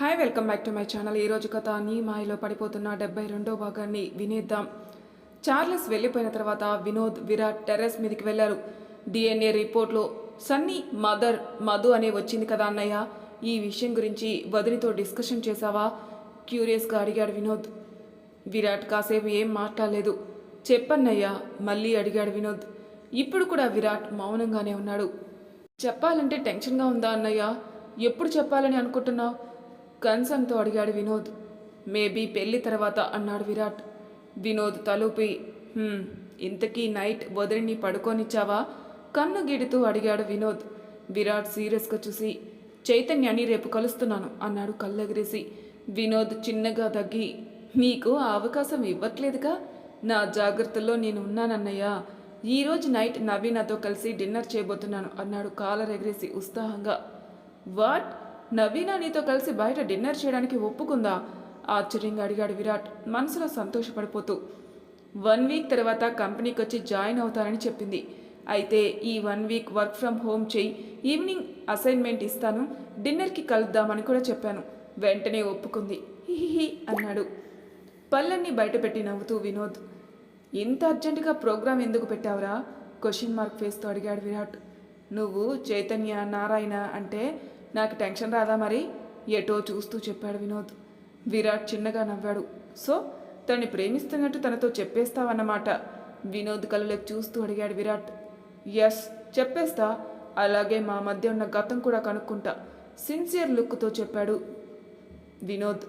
Hi welcome back to my channel ఈరోజు కథ నీ మాయలో పడిపోతున్న డెబ్బై రెండో భాగాన్ని వినేద్దాం. చార్లెస్ వెళ్ళిపోయిన తర్వాత వినోద్ విరాట్ టెర్రస్ మీదకి వెళ్ళారు. డిఎన్ఏ రిపోర్ట్లో సన్నీ మదర్ మధు అనే వచ్చింది కదా అన్నయ్య. ఈ విషయం గురించి వదిలితో డిస్కషన్ చేశావా? క్యూరియస్గా అడిగాడు వినోద్. విరాట్ కాసేపు ఏం మాట్లాడలేదు. చెప్పన్నయ్యా మళ్ళీ అడిగాడు వినోద్. ఇప్పుడు కూడా విరాట్ మౌనంగానే ఉన్నాడు. చెప్పాలంటే టెన్షన్గా ఉందా అన్నయ్య? ఎప్పుడు చెప్పాలని అనుకుంటున్నావు? కన్సర్న్తో అడిగాడు వినోద్. మేబీ పెళ్ళి తర్వాత అన్నాడు విరాట్. వినోద్ తలూపి ఇంతకీ నైట్ వదిలిని పడుకోనిచ్చావా? కన్ను గిడుతూ అడిగాడు వినోద్. విరాట్ సీరియస్గా చూసి చైతన్యాన్ని రేపు కలుస్తున్నాను అన్నాడు కళ్ళెగిరేసి. వినోద్ చిన్నగా తగ్గి నీకు ఆ అవకాశం ఇవ్వట్లేదుగా? నా జాగ్రత్తలో నేను ఉన్నానన్నయ్యా. ఈరోజు నైట్ నవీనతో కలిసి డిన్నర్ చేయబోతున్నాను అన్నాడు కాలర్ ఎగిరేసి ఉత్సాహంగా. వాట్? నవీన నీతో కలిసి బయట డిన్నర్ చేయడానికి ఒప్పుకుందా? ఆశ్చర్యంగా అడిగాడు విరాట్ మనసులో సంతోషపడిపోతూ. వన్ వీక్ తర్వాత కంపెనీకి వచ్చి జాయిన్ అవుతానని చెప్పింది. అయితే ఈ one week work from home చేయి ఈవినింగ్ అసైన్మెంట్ ఇస్తాను డిన్నర్కి కలుద్దామని కూడా చెప్పాను. వెంటనే ఒప్పుకుంది. హిహిహి అన్నాడు. పళ్ళన్నీ బయటపెట్టి నవ్వుతూ వినోద్. ఇంత అర్జెంటుగా ప్రోగ్రాం ఎందుకు పెట్టావురా? క్వశ్చన్ మార్క్ ఫేస్తో అడిగాడు విరాట్. నువ్వు చైతన్య నారాయణ అంటే నాకు టెన్షన్ రాదా మరి? ఎటో చూస్తూ చెప్పాడు వినోద్. విరాట్ చిన్నగా నవ్వాడు. సో తనని ప్రేమిస్తున్నట్టు తనతో చెప్పేస్తావన్నమాట? వినోద్ కళ్ళలోకి చూస్తూ అడిగాడు విరాట్. ఎస్ చెప్పేస్తా. అలాగే మా మధ్య ఉన్న గతం కూడా కనుక్కుంటా. సిన్సియర్ లుక్తో చెప్పాడు వినోద్.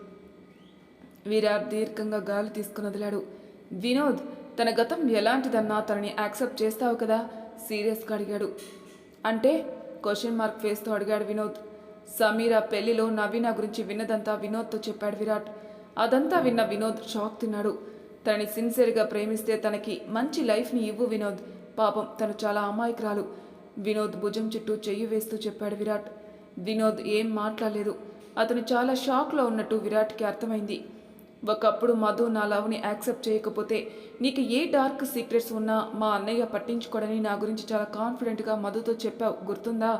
విరాట్ దీర్ఘంగా గాలి తీసుకుని వదిలాడు. వినోద్ తన గతం ఎలాంటిదన్నా తనని యాక్సెప్ట్ చేస్తావు కదా? సీరియస్గా అడిగాడు. అంటే క్వశ్చన్ మార్క్ ఫేస్తో అడిగాడు వినోద్. సమీర పెళ్ళిలో నవీన గురించి విన్నదంతా వినోద్తో చెప్పాడు విరాట్. అదంతా విన్న వినోద్ షాక్ తిన్నాడు. తనని సిన్సియర్గా ప్రేమిస్తే తనకి మంచి లైఫ్ని ఇవ్వు వినోద్. పాపం తను చాలా అమాయకురాలు. వినోద్ భుజం చుట్టూ చెయ్యి వేస్తూ చెప్పాడు విరాట్. వినోద్ ఏం మాట్లాడలేదు. అతను చాలా షాక్లో ఉన్నట్టు విరాట్కి అర్థమైంది. ఒకప్పుడు మధు నా లవ్ని యాక్సెప్ట్ చేయకపోతే నీకు ఏ డార్క్ సీక్రెట్స్ ఉన్నా మా అన్నయ్య పట్టించుకోడని నా గురించి చాలా కాన్ఫిడెంట్గా మధుతో చెప్పావు. గుర్తుందా?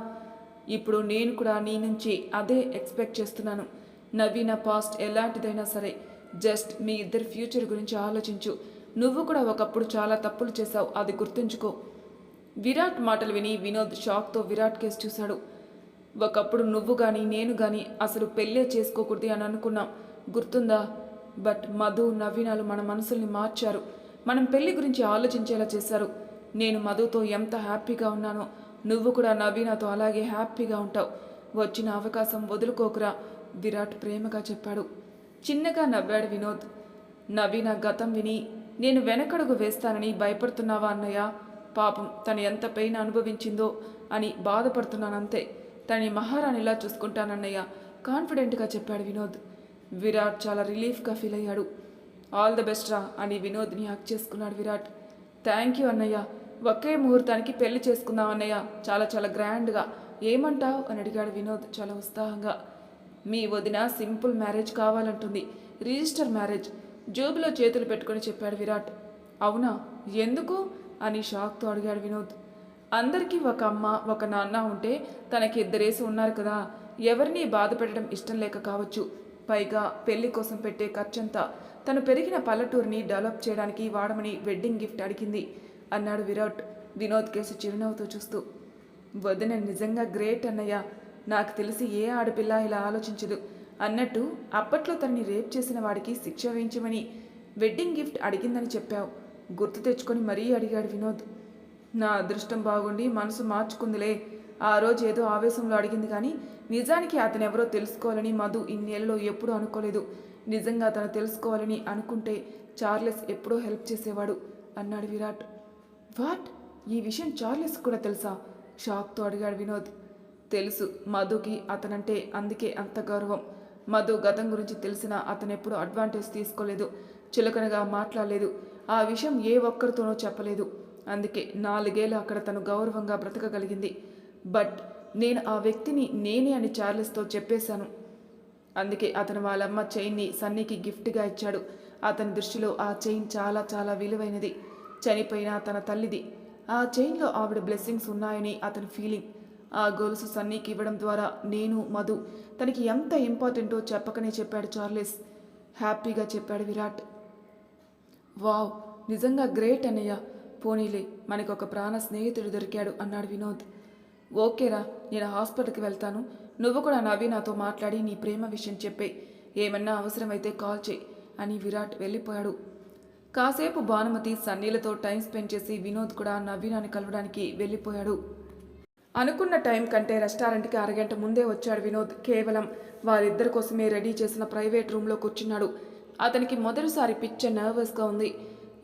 ఇప్పుడు నేను కూడా నీ నుంచి అదే ఎక్స్పెక్ట్ చేస్తున్నాను. నవీన పాస్ట్ ఎలాంటిదైనా సరే జస్ట్ మీ ఇద్దరి ఫ్యూచర్ గురించి ఆలోచించు. నువ్వు కూడా ఒకప్పుడు చాలా తప్పులు చేశావు అది గుర్తుంచుకో. విరాట్ మాటలు విని వినోద్ షాక్తో విరాట్ కేసు చూశాడు. ఒకప్పుడు నువ్వు కానీ నేను కానీ అసలు పెళ్ళే చేసుకోకూడదు అని అనుకున్నాం. గుర్తుందా? బట్ మధు నవీనాలు మన మనసుల్ని మార్చారు. మనం పెళ్ళి గురించి ఆలోచించేలా చేశారు. నేను మధుతో ఎంత హ్యాపీగా ఉన్నానో నువ్వు కూడా నవీనాతో అలాగే హ్యాపీగా ఉంటావు. వచ్చిన అవకాశం వదులుకోకురా విరాట్ ప్రేమగా చెప్పాడు. చిన్నగా నవ్వాడు వినోద్. నవీన గతం విని నేను వెనకడుగు వేస్తానని భయపడుతున్నావా అన్నయ్య? పాపం తను ఎంత పెయిన్ అనుభవించిందో అని బాధపడుతున్నానంతే. తనని మహారాణిలా చూసుకుంటానన్నయ్య కాన్ఫిడెంట్గా చెప్పాడు వినోద్. విరాట్ చాలా రిలీఫ్గా ఫీల్ అయ్యాడు. ఆల్ ద బెస్ట్ రా అని వినోద్ని హక్ చేసుకున్నాడు విరాట్. థ్యాంక్ యూ అన్నయ్య. ఒకే ముహూర్తానికి పెళ్ళి చేసుకుందాం అన్నయ్య. చాలా చాలా గ్రాండ్గా. ఏమంటావు? అని అడిగాడు వినోద్ చాలా ఉత్సాహంగా. మీ వదిన సింపుల్ మ్యారేజ్ కావాలంటుంది. Register marriage. జోబులో చేతులు పెట్టుకొని చెప్పాడు విరాట్. అవునా? ఎందుకు? అని షాక్తో అడిగాడు వినోద్. అందరికీ ఒక అమ్మ ఒక నాన్న ఉంటే తనకి ఇద్దరేసి ఉన్నారు కదా. ఎవరిని బాధ పెట్టడం ఇష్టం లేక కావచ్చు. పైగా పెళ్ళి కోసం పెట్టే ఖర్చంతా. తను పెరిగిన పల్లెటూరిని డెవలప్ చేయడానికి వాడమని వెడ్డింగ్ గిఫ్ట్ అడిగింది. అన్నాడు విరాట్ వినోద్ కేసు చిరునవ్వుతో చూస్తూ. వదిన నిజంగా గ్రేట్ అన్నయ్య. నాకు తెలిసి ఏ ఆడపిల్ల ఇలా ఆలోచించదు. అన్నట్టు అప్పట్లో తనని రేప్ చేసిన వాడికి శిక్ష వేయించమని వెడ్డింగ్ గిఫ్ట్ అడిగిందని చెప్పావు. గుర్తు తెచ్చుకొని మరీ అడిగాడు వినోద్. నా అదృష్టం బాగుండి మనసు మార్చుకుందిలే. ఆ రోజు ఏదో ఆవేశంలో అడిగింది కానీ నిజానికి అతను ఎవరో తెలుసుకోవాలని మధు ఇన్నేళ్ళలో ఎప్పుడూ అనుకోలేదు. నిజంగా తను తెలుసుకోవాలని అనుకుంటే చార్లెస్ ఎప్పుడో హెల్ప్ చేసేవాడు అన్నాడు విరాట్. వాట్? ఈ విషయం చార్లెస్ కూడా తెలుసా? షాక్తో అడిగాడు వినోద్. తెలుసు మధుకి అతనంటే అందుకే అంత గౌరవం. మధు గతం గురించి తెలిసినా అతనెప్పుడు అడ్వాంటేజ్ తీసుకోలేదు చులకనగా మాట్లాడలేదు. ఆ విషయం ఏ ఒక్కరితోనూ చెప్పలేదు. అందుకే నాలుగేళ్ళు అక్కడ తను గౌరవంగా బ్రతకగలిగింది. బట్ నేను ఆ వ్యక్తిని నేనే అని చార్లెస్తో చెప్పేశాను. అందుకే అతను వాళ్ళమ్మ చైన్ని సన్నీకి గిఫ్ట్గా ఇచ్చాడు. అతని దృష్టిలో ఆ చైన్ చాలా చాలా విలువైనది. చనిపోయిన తన తల్లిది. ఆ చైన్లో ఆవిడ బ్లెస్సింగ్స్ ఉన్నాయని అతని ఫీలింగ్. ఆ గొలుసు సన్నీకి ఇవ్వడం ద్వారా నేను మధు తనకి ఎంత ఇంపార్టెంటో చెప్పకనే చెప్పాడు చార్లెస్. హ్యాపీగా చెప్పాడు విరాట్. వావ్ నిజంగా గ్రేట్ అన్నయ్య. పోనీలే మనకు ఒక ప్రాణ స్నేహితుడు దొరికాడు అన్నాడు వినోద్. ఓకేరా నేను హాస్పిటల్కి వెళ్తాను. నువ్వు కూడా నవ్వి నాతో మాట్లాడి నీ ప్రేమ విషయం చెప్పే. ఏమన్నా అవసరమైతే కాల్ చేయి అని విరాట్ వెళ్ళిపోయాడు. కాసేపు భానుమతి సన్నీలతో టైం స్పెండ్ చేసి వినోద్ కూడా నవీనాన్ని కలవడానికి వెళ్ళిపోయాడు. అనుకున్న టైం కంటే రెస్టారెంట్కి అరగంట ముందే వచ్చాడు వినోద్. కేవలం వారిద్దరి కోసమే రెడీ చేసిన ప్రైవేట్ రూమ్లో కూర్చున్నాడు. అతనికి మొదటిసారి పిచ్చ నర్వస్గా ఉంది.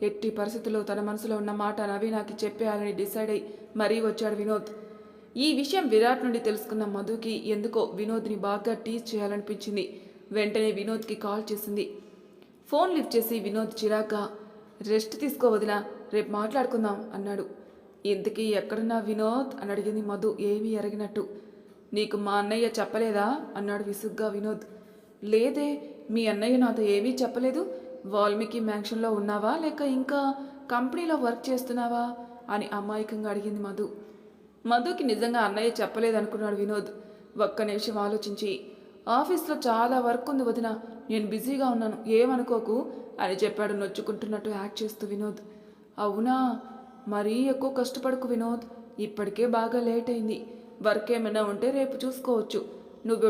ఎట్టి పరిస్థితుల్లో తన మనసులో ఉన్న మాట నవీనాకి చెప్పేయాలని డిసైడ్ అయి మరీ వచ్చాడు వినోద్. ఈ విషయం విరాట్ నుండి తెలుసుకున్న మధుకి ఎందుకో వినోద్ని బాగా టీజ్ చేయాలనిపించింది. వెంటనే వినోద్కి కాల్ చేసింది. ఫోన్ లిఫ్ట్ చేసి వినోద్ చిరాక రెస్ట్ తీసుకో వదినా రేపు మాట్లాడుకుందాం అన్నాడు. ఇంతకీ ఎక్కడున్నా వినోద్? అని అడిగింది మధు ఏమీ ఎరగినట్టు నీకు మా అన్నయ్య చెప్పలేదా? అన్నాడు విసుగ్గా వినోద్. లేదే మీ అన్నయ్య నాతో ఏమీ చెప్పలేదు? వాల్మీకి మ్యాన్షన్లో ఉన్నావా? లేక ఇంకా కంపెనీలో వర్క్ చేస్తున్నావా? అని అమాయకంగా అడిగింది మధు. మధుకి నిజంగా అన్నయ్య చెప్పలేదనుకున్నాడు వినోద్. ఒక్క నిమిషం ఆలోచించి ఆఫీస్లో చాలా వర్క్ ఉంది వదిన. నేను బిజీగా ఉన్నాను. ఏమనుకోకు? అని చెప్పాడు నొచ్చుకుంటున్నట్టు యాక్ట్ చేస్తూ వినోద్. అవునా? మరీ ఎక్కువ కష్టపడకు వినోద్. ఇప్పటికే బాగా లేట్ అయింది. వర్క్ ఏమైనా ఉంటే రేపు చూసుకోవచ్చు. నువ్వు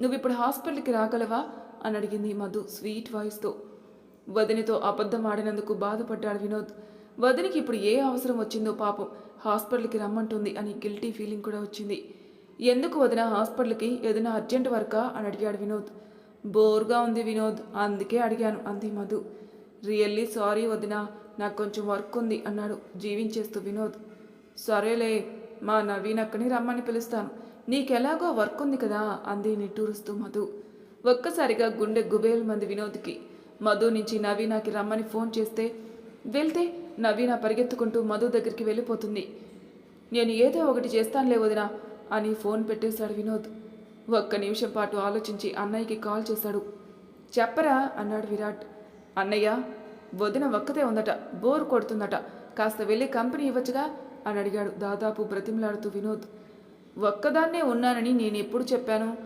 నువ్వు ఇప్పుడు హాస్పిటల్కి రాగలవా? అని అడిగింది మధు స్వీట్ వాయిస్తో. వదినితో అబద్ధం ఆడినందుకు బాధపడ్డాడు వినోద్. వదినికి ఇప్పుడు ఏ అవసరం వచ్చిందో పాపం హాస్పిటల్కి రమ్మంటుంది అని గిల్టీ ఫీలింగ్ కూడా వచ్చింది. ఎందుకు వదిన హాస్పిటల్కి? ఏదైనా అర్జెంట్ వర్కా? అని అడిగాడు వినోద్. బోర్గా ఉంది వినోద్. అందుకే అడిగాను. అంది మధు. రియల్లీ సారీ వదిన. నాకు కొంచెం వర్క్ ఉంది అన్నాడు జీవించేస్తూ వినోద్. సరేలే మా నవీన్ అక్కని రమ్మని పిలుస్తాను. నీకెలాగో వర్క్ ఉంది కదా అంది నిట్టూరుస్తూ మధు. ఒక్కసారిగా గుండె గుబేల్ మంది వినోద్కి. మధు నుంచి నవీనాకి రమ్మని ఫోన్ చేస్తే వెళ్తే నవీన పరిగెత్తుకుంటూ మధు దగ్గరికి వెళ్ళిపోతుంది. నేను ఏదో ఒకటి చేస్తానులే వదినా అని ఫోన్ పెట్టేశాడు వినోద్. ఒక్క నిమిషం పాటు ఆలోచించి అన్నయ్యకి కాల్ చేశాడు. చెప్పరా అన్నాడు విరాట్. అన్నయ్య వదిన ఒక్కతే ఉందట బోర్ కొడుతుందట కాస్త వెళ్ళి కంపెనీ ఇవ్వచ్చుగా? అని అడిగాడు దాదాపు బ్రతిమలాడుతూ వినోద్. ఒక్కదాన్నే ఉన్నానని నేను ఎప్పుడు చెప్పాను?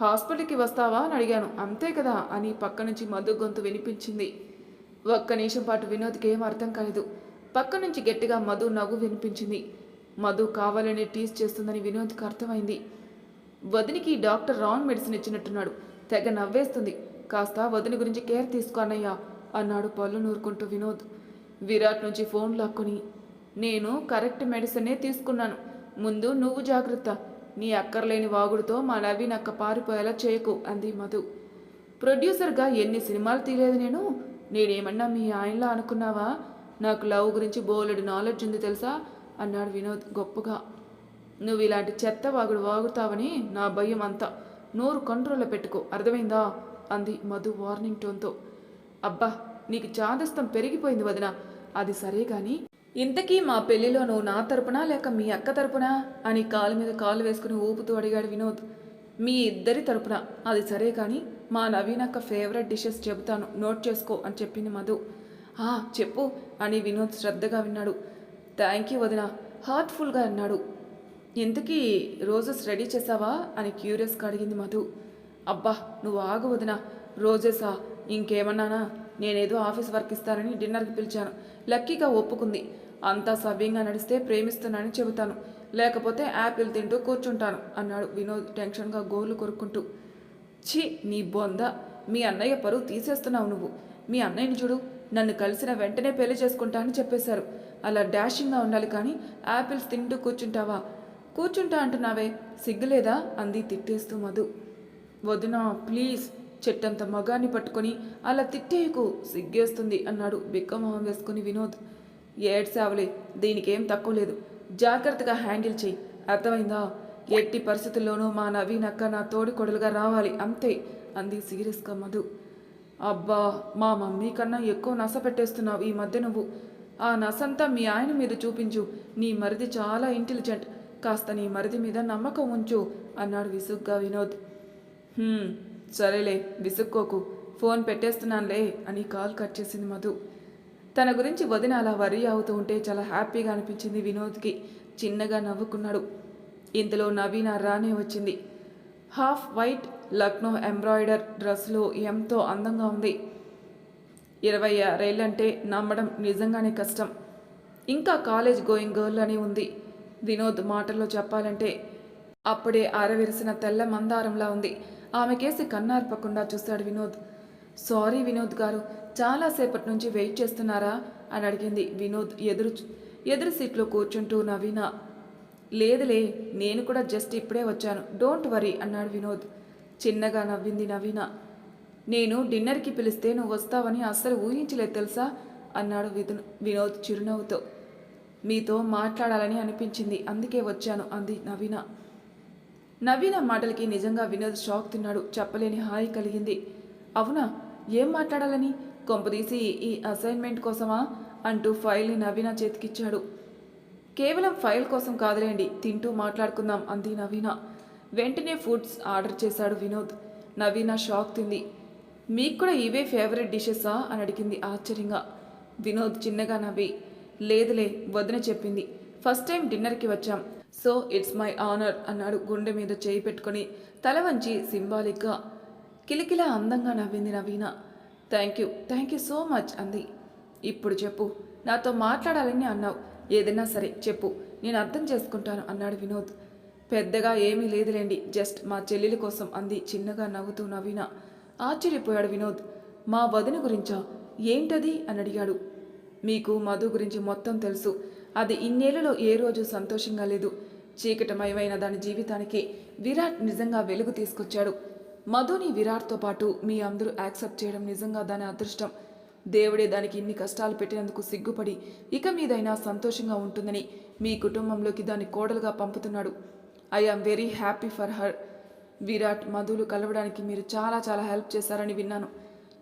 హాస్పిటల్కి వస్తావా అని అడిగాను. అంతే కదా అని పక్క నుంచి మధు గొంతు వినిపించింది. ఒక్క నిమిషం పాటు వినోద్కి ఏం అర్థం కాలేదు. పక్క నుంచి గట్టిగా మధు నవ్వు వినిపించింది. మధు కావాలని టీస్ చేస్తుందని వినోద్కి అర్థమైంది. వదినికి డాక్టర్ రాంగ్ మెడిసిన్ ఇచ్చినట్టున్నాడు. తెగ నవ్వేస్తుంది. కాస్త వదిని గురించి కేర్ తీసుకో అన్నయ్యా అన్నాడు పళ్ళు నూరుకుంటూ వినోద్. విరాట్ నుంచి ఫోన్ లాక్కొని నేను కరెక్ట్ మెడిసినే తీసుకున్నాను. ముందు నువ్వు జాగ్రత్త. నీ అక్కర్లేని వాగుడుతో మా నవీన్ అక్క పారిపోయేలా చేయకు అంది మధు. ప్రొడ్యూసర్గా ఎన్ని సినిమాలు తీయలేదు నేను. నేనేమన్నా మీ ఆయనలా అనుకున్నావా? నాకు లవ్ గురించి బోలెడు నాలెడ్జ్ ఉంది తెలుసా? అన్నాడు వినోద్ గొప్పగా. నువ్వు ఇలాంటి చెత్త వాగుడు వాగుతావని నా భయం అంతా నోరు కంట్రోల్లో పెట్టుకో అర్థమైందా? అంది మధు వార్నింగ్ టోన్తో. అబ్బా నీకు చాదస్తం పెరిగిపోయింది వదిన. అది సరే కానీ ఇంతకీ మా పెళ్ళిలో నువ్వు నా తరపునా లేక మీ అక్క తరపునా? అని కాలు మీద కాలు వేసుకుని ఊపుతూ అడిగాడు వినోద్. మీ ఇద్దరి తరపున. అది సరే కానీ మా నవీన్ అక్క ఫేవరెట్ డిషెస్ చెబుతాను. నోట్ చేసుకో అని చెప్పింది మధు. ఆ చెప్పు అని వినోద్ శ్రద్ధగా విన్నాడు. థ్యాంక్ యూ వదిన. హార్ట్ఫుల్గా అన్నాడు. ఇంతకీ రోజెస్ రెడీ చేసావా అని క్యూరియస్గా అడిగింది మధు. అబ్బా నువ్వు ఆగు వదినా. రోజెసా ఇంకేమన్నానా? నేనేదో ఆఫీస్ వర్క్ ఇస్తానని డిన్నర్కి పిలిచాను. లక్కీగా ఒప్పుకుంది. అంతా సవ్యంగా నడిస్తే ప్రేమిస్తున్నానని చెబుతాను. లేకపోతే యాపిల్ తింటూ కూర్చుంటాను అన్నాడు వినోద్ టెన్షన్గా గోర్లు కొరుక్కుంటూ. ఛీ నీ బొంద. మీ అన్నయ్య పరువు తీసేస్తున్నావు నువ్వు. మీ అన్నయ్యని చూడు. నన్ను కలిసిన వెంటనే పెళ్ళి చేసుకుంటా అని చెప్పేశారు. అలా డాషింగ్గా ఉండాలి కానీ యాపిల్స్ తింటూ కూర్చుంటావా? కూర్చుంటా అంటున్నావే. సిగ్గులేదా? అంది తిట్టేస్తూ మధు. వదినా ప్లీజ్. చెట్టంత మగాన్ని పట్టుకొని అలా తిట్టేయకు. సిగ్గేస్తుంది అన్నాడు బిక్కమొహం వేసుకుని వినోద్. ఏడ్సావులే దీనికేం తక్కువ లేదు. జాగ్రత్తగా హ్యాండిల్ చేయి అర్థమైందా? ఎట్టి పరిస్థితుల్లోనూ మా నవీన్ అక్క నా తోడి కొడలుగా రావాలి. అంతే అంది సీరియస్గా మధు. అబ్బా మా మమ్మీ కన్నా ఎక్కువ నస పెట్టేస్తున్నావు ఈ మధ్య నువ్వు. ఆ నసంతా మీ ఆయన మీద చూపించు. నీ మరిది చాలా ఇంటెలిజెంట్. కాస్త నీ మరిది మీద నమ్మకం ఉంచు అన్నాడు విసుగ్గా వినోద్. సరేలే విసుక్కోకు. ఫోన్ పెట్టేస్తున్నానులే అని కాల్ కట్ చేసింది మధు. తన గురించి వదిన అలా వరి అవుతూ ఉంటే చాలా హ్యాపీగా అనిపించింది వినోద్కి. చిన్నగా నవ్వుకున్నాడు. ఇంతలో నవీన రానే వచ్చింది. హాఫ్ వైట్ లక్నో ఎంబ్రాయిడర్ డ్రెస్లో ఎంతో అందంగా ఉంది. ఇరవై ఆరేళ్ళంటే నమ్మడం నిజంగానే కష్టం. ఇంకా కాలేజ్ గోయింగ్ గర్ల్ అని ఉంది. వినోద్ మాటల్లో చెప్పాలంటే అప్పుడే ఆరవిరిసిన తెల్ల మందారంలా ఉంది. ఆమెకేసి కన్నార్పకుండా చూశాడు వినోద్. సారీ వినోద్ గారు చాలాసేపటి నుంచి వెయిట్ చేస్తున్నారా? అని అడిగింది వినోద్ ఎదురు ఎదురు సీట్లో కూర్చుంటూ నవీన. లేదులే నేను కూడా జస్ట్ ఇప్పుడే వచ్చాను. డోంట్ వరీ అన్నాడు వినోద్. చిన్నగా నవ్వింది నవీన. నేను డిన్నర్కి పిలిస్తే నువ్వు వస్తావని అస్సలు ఊహించలేదు తెలుసా? అన్నాడు విను వినోద్ చిరునవ్వుతో. మీతో మాట్లాడాలని అనిపించింది. అందుకే వచ్చాను అంది నవీన. నవీన మాటలకి నిజంగా వినోద్ షాక్ తిన్నాడు. చెప్పలేని హాయి కలిగింది. అవునా? ఏం మాట్లాడాలని? కొంపదీసి ఈ అసైన్మెంట్ కోసమా? అంటూ ఫైల్ని నవీన చేతికిచ్చాడు. కేవలం ఫైల్ కోసం కాదులేండి తింటూ మాట్లాడుకుందాం అంది నవీన. వెంటనే ఫుడ్స్ ఆర్డర్ చేశాడు వినోద్. నవీన షాక్ తింది. మీకు కూడా ఇవే ఫేవరెట్ డిషెసా అని అడిగింది ఆశ్చర్యంగా. వినోద్ చిన్నగా నవ్వి. లేదులే వదిన చెప్పింది. ఫస్ట్ టైం డిన్నర్కి వచ్చాం. సో ఇట్స్ మై ఆనర్ అన్నాడు గుండె మీద చేయి పెట్టుకొని తల వంచి సింబాలిక్గా. కిలికిలా అందంగా నవ్వింది Naveena. Thank you thank you so much అంది. ఇప్పుడు చెప్పు నాతో మాట్లాడాలని అన్నావు. ఏదైనా సరే చెప్పు నేను అర్థం చేసుకుంటాను అన్నాడు వినోద్. పెద్దగా ఏమీ లేదులేండి జస్ట్ మా చెల్లెలి కోసం అంది చిన్నగా నవ్వుతూ నవీన. ఆశ్చర్యపోయాడు వినోద్. మా వదిన గురించా? ఏంటది? అని అడిగాడు. మీకు మధు గురించి మొత్తం తెలుసు. అది ఇన్నేళ్ళలో ఏ రోజు సంతోషంగా లేదు. చీకటమయమైన దాని జీవితానికి విరాట్ నిజంగా వెలుగు తీసుకొచ్చాడు. మధుని విరాట్తో పాటు మీ అందరూ యాక్సెప్ట్ చేయడం నిజంగా దాని అదృష్టం. దేవుడే దానికి ఇన్ని కష్టాలు పెట్టినందుకు సిగ్గుపడి ఇక మీదైనా సంతోషంగా ఉంటుందని మీ కుటుంబంలోకి దాన్ని కోడలుగా పంపుతున్నాడు. I am very happy for her. Virat మధులు కలవడానికి మీరు చాలా చాలా హెల్ప్ చేశారని విన్నాను.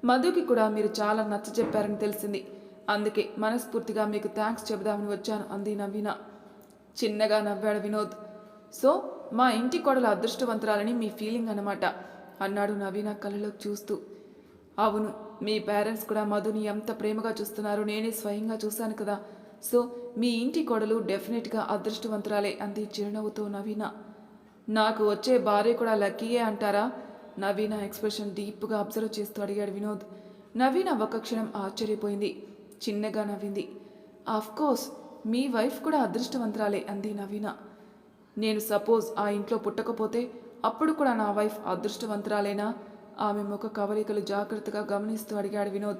మధుకి కూడా మీరు చాలా నచ్చ చెప్పారని తెలిసింది. అందుకే మనస్ఫూర్తిగా మీకు థ్యాంక్స్ చెబుదామని వచ్చాను అంది నవీన. చిన్నగా నవ్వాడు వినోద్. సో మా ఇంటి కోడలు అదృష్టవంతురాలని మీ ఫీలింగ్ అన్నమాట అన్నాడు నవీన కళ్ళలోకి చూస్తూ. అవును మీ పేరెంట్స్ కూడా మధుని ఎంత ప్రేమగా చూస్తున్నారో నేనే స్వయంగా చూశాను కదా. సో మీ ఇంటి కోడలు డెఫినెట్గా అదృష్టవంతురాలే అంది చిరునవ్వుతో నవీన. నాకు వచ్చే భార్య కూడా లక్కీయే అంటారా? నవీన ఎక్స్ప్రెషన్ డీప్గా అబ్జర్వ్ చేస్తూ అడిగాడు వినోద్. నవీన ఒక క్షణం ఆశ్చర్యపోయింది. చిన్నగా నవ్వింది. కోర్స్ మీ వైఫ్ కూడా అదృష్టవంతురాలే అంది నవీన. నేను సపోజ్ ఆ ఇంట్లో పుట్టకపోతే అప్పుడు కూడా నా వైఫ్ అదృష్టవంతురాలేనా? ఆమె ముఖ కవలికలు జాగ్రత్తగా గమనిస్తూ అడిగాడు వినోద్.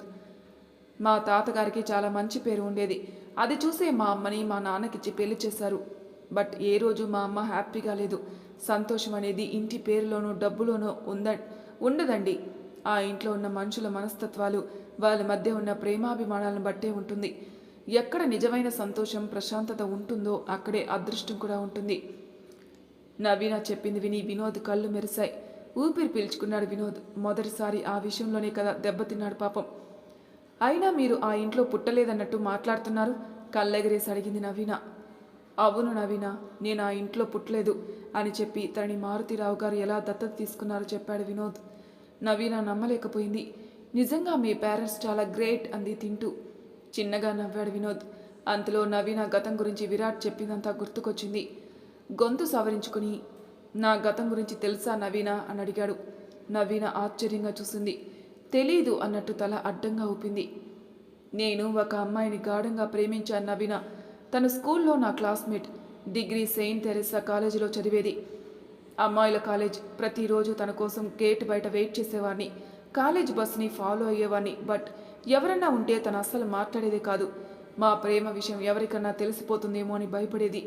మా తాతగారికి చాలా మంచి పేరు ఉండేది. అది చూసే మా అమ్మని మా నాన్నకిచ్చి పెళ్ళి చేశారు. బట్ ఏ రోజు మా అమ్మ హ్యాపీగా లేదు. సంతోషం అనేది ఇంటి పేరులోనూ డబ్బులోనూ ఉంద ఉండదండి. ఆ ఇంట్లో ఉన్న మనుషుల మనస్తత్వాలు వాళ్ళ మధ్య ఉన్న ప్రేమాభిమానాలను బట్టే ఉంటుంది. ఎక్కడ నిజమైన సంతోషం ప్రశాంతత ఉంటుందో అక్కడే అదృష్టం కూడా ఉంటుంది. నవీన చెప్పింది విని వినోద్ కళ్ళు మెరిశాయి. ఊపిరి పీల్చుకున్నాడు వినోద్. మొదటిసారి ఆ విషయంలోనే కదా దెబ్బతిన్నాడు పాపం. అయినా మీరు ఆ ఇంట్లో పుట్టలేదన్నట్టు మాట్లాడుతున్నారు? కళ్ళెగరేసి అడిగింది నవీన. అవును నవీన నేను ఆ ఇంట్లో పుట్టలేదు అని చెప్పి తనని మారుతిరావు గారు ఎలా దత్తత తీసుకున్నారో చెప్పాడు వినోద్. నవీన నమ్మలేకపోయింది. నిజంగా మీ పేరెంట్స్ చాలా గ్రేట్ అంది తింటూ. చిన్నగా నవ్వాడు వినోద్. అంతలో నవీన గతం గురించి విరాట్ చెప్పిందంతా గుర్తుకొచ్చింది. గొంతు సవరించుకుని నా గతం గురించి తెలుసా నవీన? అని అడిగాడు. నవీన ఆశ్చర్యంగా చూసింది. తెలీదు అన్నట్టు తల అడ్డంగా ఊపింది. నేను ఒక అమ్మాయిని గాఢంగా ప్రేమించాను నవీన. తను స్కూల్లో నా క్లాస్మేట్. డిగ్రీ సెయింట్ తెరెసా కాలేజీలో చదివేది. అమ్మాయిల కాలేజ్ ప్రతిరోజు తన కోసం గేట్ బయట వెయిట్ చేసేవాడిని. కాలేజ్ బస్ని ఫాలో అయ్యేవాడిని బట్ ఎవరన్నా ఉంటే తను అస్సలు మాట్లాడేదే కాదు. మా ప్రేమ విషయం ఎవరికన్నా తెలిసిపోతుందేమో అని భయపడేది.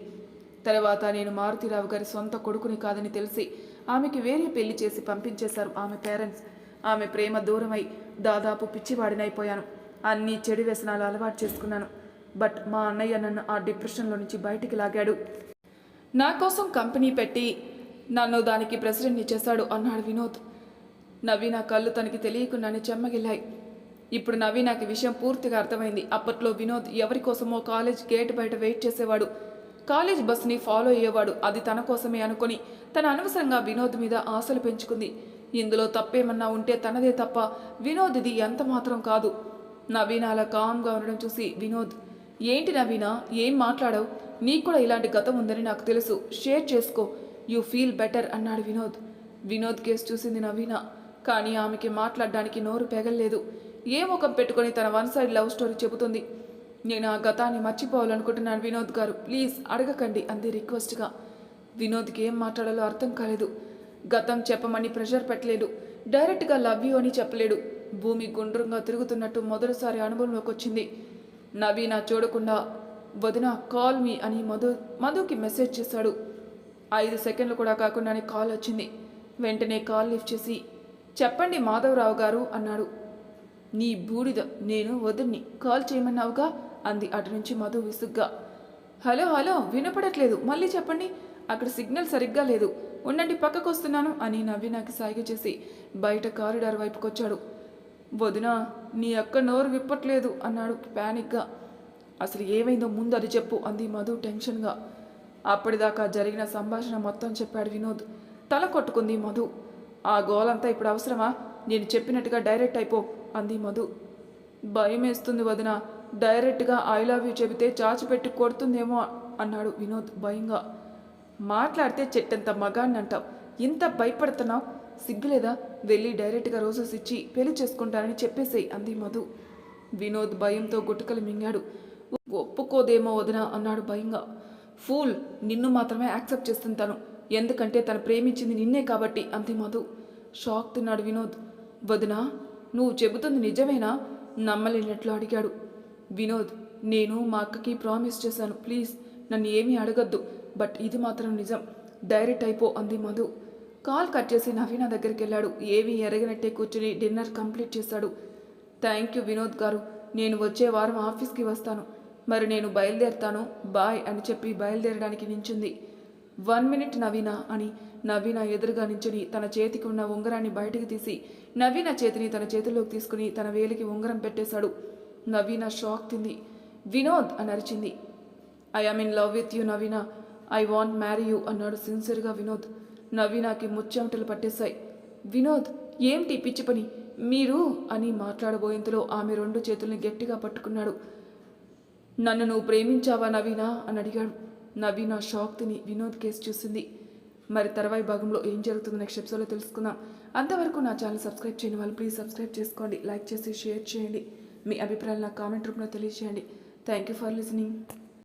తర్వాత నేను మారుతిరావు గారి సొంత కొడుకుని కాదని తెలిసి ఆమెకి వేరే పెళ్ళి చేసి పంపించేశారు ఆమె పేరెంట్స్. ఆమె ప్రేమ దూరమై దాదాపు పిచ్చివాడినైపోయాను. అన్ని చెడు వ్యసనాలు అలవాటు చేసుకున్నాను. బట్ మా అన్నయ్య నన్ను ఆ డిప్రెషన్లో నుంచి బయటికి లాగాడు. నా కోసం కంపెనీ పెట్టి నన్ను దానికి ప్రెసిడెంట్ని చేశాడు అన్నాడు వినోద్. నవీన కళ్ళు తనకి తెలియకుండానే చెమ్మగిల్లాయి. ఇప్పుడు నవీనాకి విషయం పూర్తిగా అర్థమైంది. అప్పట్లో వినోద్ ఎవరి కోసమో కాలేజ్ గేట్ బయట వెయిట్ చేసేవాడు. కాలేజ్ బస్ని ఫాలో అయ్యేవాడు. అది తన కోసమే అనుకొని తన అనవసరంగా వినోద్ మీద ఆశలు పెంచుకుంది. ఇందులో తప్పేమన్నా ఉంటే తనదే తప్ప వినోద్ ఇది ఎంత మాత్రం కాదు. నవీన అలా కామ్గా ఉండడం చూసి వినోద్ ఏంటి నవీన? ఏం మాట్లాడావు? నీకు కూడా ఇలాంటి గతం ఉందని నాకు తెలుసు. షేర్ చేసుకో. యూ ఫీల్ బెటర్ అన్నాడు వినోద్. వినోద్ కేసు చూసింది నవీన కానీ ఆమెకి మాట్లాడడానికి నోరు పెగల్లేదు. ఏ ముఖం పెట్టుకొని తన వన్ సైడ్ లవ్ స్టోరీ చెబుతుంది? నేను ఆ గతాన్ని మర్చిపోవాలనుకుంటున్నాను వినోద్ గారు. ప్లీజ్ అడగకండి అంది రిక్వెస్ట్గా. వినోద్కి ఏం మాట్లాడాలో అర్థం కాలేదు. గతం చెప్పమని ప్రెషర్ పెట్టలేడు డైరెక్ట్గా లవ్ యూ అని చెప్పలేడు. భూమి గుండ్రంగా తిరుగుతున్నట్టు మొదటిసారి అనుభవంలోకి వచ్చింది. నవీన చూడకుండా వదిన కాల్ మీ అని మధు మధుకి మెసేజ్ చేశాడు. ఐదు సెకండ్లు కూడా కాకుండానే కాల్ వచ్చింది. వెంటనే కాల్ లిఫ్ట్ చేసి చెప్పండి మాధవరావు గారు అన్నాడు. నీ బూడిద నేను వదిన్ని కాల్ చేయమన్నావుగా? అంది అటు నుంచి మధు విసుగ్గా. హలో హలో వినపడట్లేదు మళ్ళీ చెప్పండి. అక్కడ సిగ్నల్ సరిగ్గా లేదు. ఉండండి పక్కకు వస్తున్నాను అని నవ్వి నాకు సాయిగ చేసి బయట కారిడార్ వైపుకొచ్చాడు. వదిన నీ అక్క నోరు విప్పట్లేదు అన్నాడు ప్యానిక్గా. అసలు ఏమైందో ముందు అది చెప్పు అంది మధు టెన్షన్గా. అప్పటిదాకా జరిగిన సంభాషణ మొత్తం చెప్పాడు వినోద్. తల కొట్టుకుంది మధు. ఆ గోలంతా ఇప్పుడు అవసరమా? నేను చెప్పినట్టుగా డైరెక్ట్ అయిపో అంది మధు. భయం వేస్తుంది వదిన. డైరెక్ట్గా ఐ లవ్ యూ చెబితే చాచిపెట్టి కొడుతుందేమో అన్నాడు వినోద్ భయంగా. మాట్లాడితే చెట్టంత మగాన్ని అంటావు ఇంత భయపడుతున్నావు? సిగ్గులేదా? వెళ్ళి డైరెక్ట్గా రోజెస్ ఇచ్చి పెళ్ళి చేసుకుంటానని చెప్పేసేయి అంది మధు. వినోద్ భయంతో గుట్టుకలు మింగాడు. ఒప్పుకోదేమో వదిన అన్నాడు భయంగా. ఫూల్ నిన్ను మాత్రమే యాక్సెప్ట్ చేస్తుంటాను. ఎందుకంటే తను ప్రేమించింది నిన్నే కాబట్టి అంతే మధు. షాక్ తిన్నాడు వినోద్. వదినా నువ్వు చెబుతుంది నిజమేనా? నమ్మలేనట్లు అడిగాడు. వినోద్ నేను మా అక్కకి ప్రామిస్ చేశాను. ప్లీజ్ నన్ను ఏమీ అడగద్దు. బట్ ఇది మాత్రం నిజం. డైరెక్ట్ అయిపో అంది మధు. కాల్ కట్ చేసి నవీన దగ్గరికి వెళ్ళాడు ఏమీ ఎరగనట్టే కూర్చుని డిన్నర్ కంప్లీట్ చేశాడు. థ్యాంక్ యూ వినోద్ గారు. నేను వచ్చే వారం ఆఫీస్కి వస్తాను. మరి నేను బయలుదేరుతాను బాయ్ అని చెప్పి బయలుదేరడానికి నించుంది. వన్ మినిట్ నవీన అని నవీన ఎదురుగా నించుని తన చేతికి ఉన్న ఉంగరాన్ని బయటికి తీసి నవీన చేతిని తన చేతిలోకి తీసుకుని తన వేలికి ఉంగరం పెట్టేశాడు. నవీన షాక్ తింది. వినోద్ అని అరిచింది. I am in love with you Naveena. I want marry you అన్నాడు సిన్సియర్గా వినోద్. నవీనాకి ముచ్చెమటలు పట్టేశాయి. వినోద్ ఏంటి పిచ్చి పని? మీరు అని మాట్లాడబోయేంతలో ఆమె రెండు చేతుల్ని గట్టిగా పట్టుకున్నాడు. నన్ను నువ్వు ప్రేమించావా నవీనా? అని అడిగాడు. నవీన షాక్ తిని వినోద్ కేసు చూసింది. మరి తర్వాయి భాగంలో ఏం జరుగుతుందో నెక్స్ట్ ఎపిసోడ్లో తెలుసుకుందాం. అంతవరకు నా ఛానల్ సబ్స్క్రైబ్ చేయని వాళ్ళు ప్లీజ్ సబ్స్క్రైబ్ చేసుకోండి. లైక్ చేసి షేర్ చేయండి. మీ అభిప్రాయాలు నాకు కామెంట్ రూపంలో తెలియజేయండి థ్యాంక్ యూ ఫర్ లిసనింగ్